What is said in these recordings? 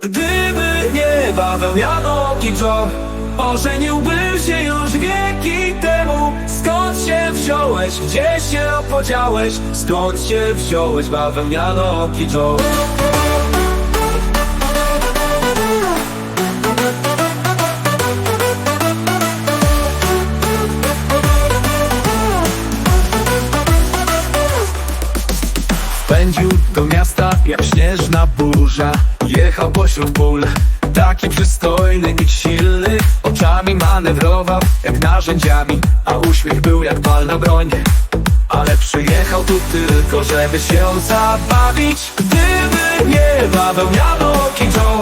Gdyby nie bawełnianoki Joe Ożeniłbym się już wieki temu. Skąd się wziąłeś, gdzie się podziałeś? Skąd się wziąłeś bawełnianoki Joe Pędził do miasta jak śnieżna burza Jechał pośród ból Taki przystojny i silny Oczami manewrował jak narzędziami A uśmiech był jak palna broń Ale przyjechał tu tylko, żeby się zabawić. Gdyby nie bawełnianoki Joe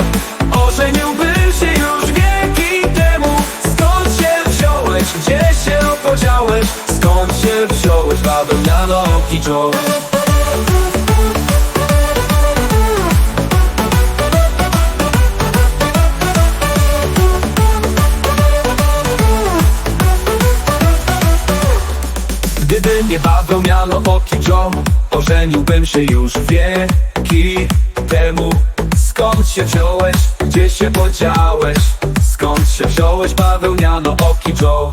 Ożeniłbym się już wieki temu. Skąd się wziąłeś, gdzie się podziałeś? Skąd się wziąłeś bawełnianoki Joe Gdyby nie bawełniano oki Joe Ożeniłbym się już wieki temu. Skąd się wziąłeś, gdzie się podziałeś? Skąd się wziąłeś bawełniano oki Joe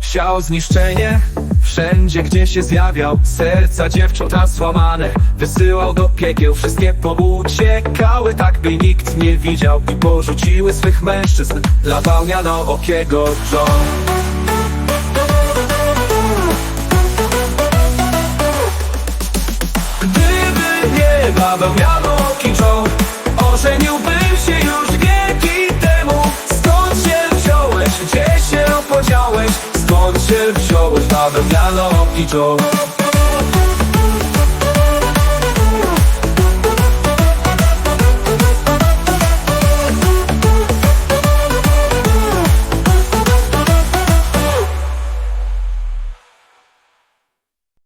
Siał zniszczenie? Wszędzie gdzie się zjawiał Serca dziewcząt złamane. Wysyłał do piekieł Wszystkie pouciekały tak by nikt nie widział. I porzuciły swych mężczyzn. Dla bawełniano okiego Joe Gdyby nie bawełnianoki Joe Ożeniłbym się już wieki temu. Skąd się wziąłeś, gdzie się podziałeś? Skąd się wziąłeś bawełnianoki Joe